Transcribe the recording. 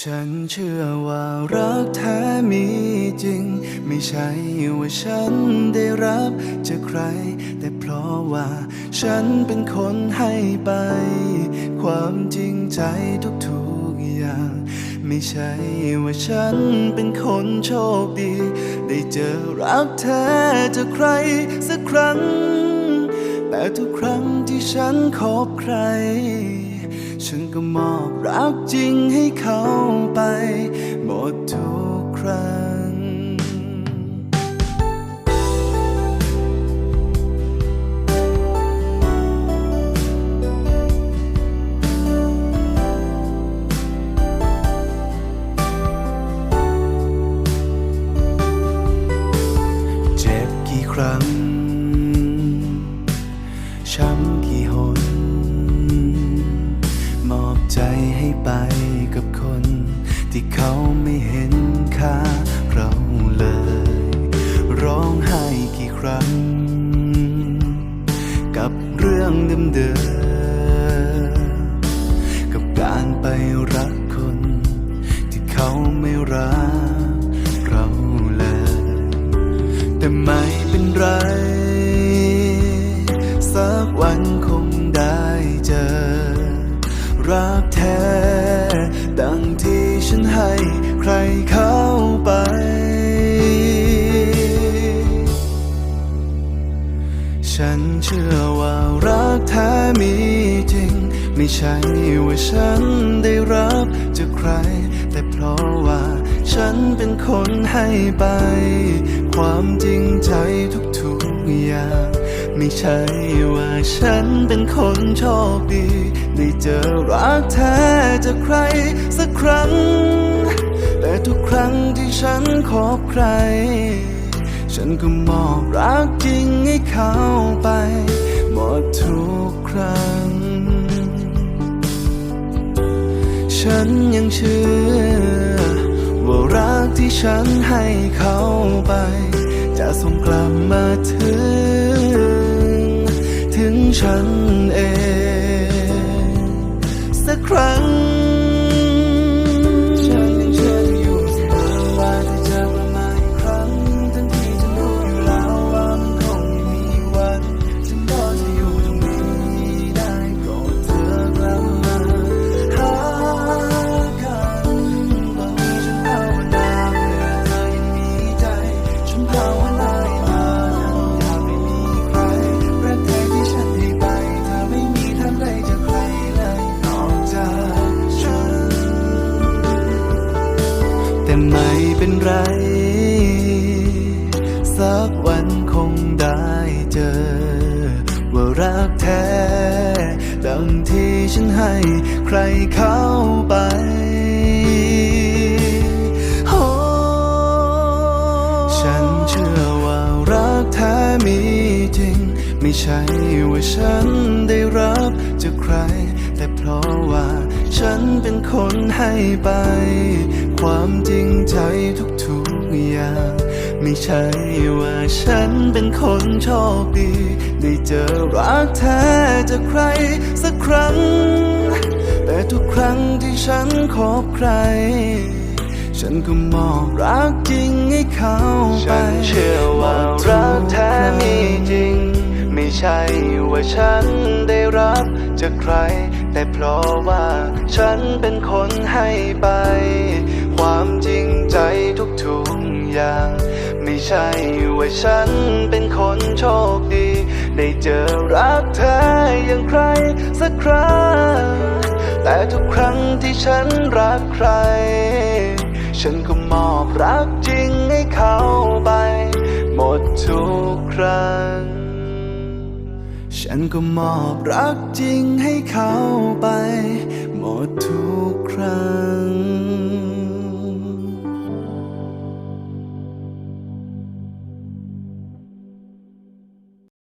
ฉันเชื่อว่ารักแท้มีจริง ไม่ใช่ว่าฉันได้รับจากใคร แต่เพราะว่าฉันเป็นคนให้ไป ความจริงใจทุกๆอย่าง ไม่ใช่ว่าฉันเป็นคนโชคดี ได้เจอรักแท้จากใครสักครั้ง แต่ทุกครั้งที่ฉันคบใคร ฉันก็มอบรักจริงให้เขาไป หมดทุกครั้ง เจ็บกี่ครั้ง ที่เขาไม่เห็นค่าเราเลย ร้องไห้กี่ครั้ง กับเรื่องเดิมๆกับการไปรักคน ที่เขาไม่รักเราเลย แต่ไม่เป็นไร สักวันคงได้เจอ รักแท้ ฉันให้ใครเข้าไป ฉันเชื่อว่ารักแท้มีจริง ไม่ใช่ว่าฉันได้รับจากใคร แต่เพราะว่าฉันเป็นคนให้ไป ความจริงใจทุกๆอย่าง ไม่ใช่ว่าฉันเป็นคนโชคดี ได้เจอรักแท้จากใครสักครั้ง แต่ทุกครั้งที่ฉันคบใคร ฉันก็มอบรักจริงให้เขาไป หมดทุกครั้ง ฉันยังเชื่อ ว่ารักที่ฉันให้เขาไป จะส่งกลับมาถึงถึง ฉันเอง สักครั้ง ไม่เป็นไร สักวันคงได้เจอ ว่ารักแท้ ดังที่ฉันให้ใครเข้าไปโอ้ฉันเชื่อว่ารักแท้มีจริง ไม่ใช่ว่าฉันได้รับจากใคร แต่เพราะว่าฉันเป็นคนให้ไป ความจริงใจทุกๆอย่าง ไม่ใช่ว่าฉันเป็นคนโชคดี ได้เจอรักแท้จากใครสักครั้ง แต่ทุกครั้งที่ฉันคบใคร ฉันก็มอบรักจริงให้เขาไป ฉันเชื่อว่ารักแท้มีจริง ไม่ใช่ว่าฉันได้รับจากใคร แต่เพราะว่าฉันเป็นคนให้ไป ความจริงใจทุกๆอย่าง ไม่ใช่ว่าฉันเป็นคนโชคดี ได้เจอรักแท้อย่างใครสักครั้ง แต่ทุกครั้งที่ฉันรักใคร ฉันก็มอบรักจริงให้เขาไป หมดทุกครั้ง ฉันก็มอบรักจริงให้เขาไป หมดทุกครั้ง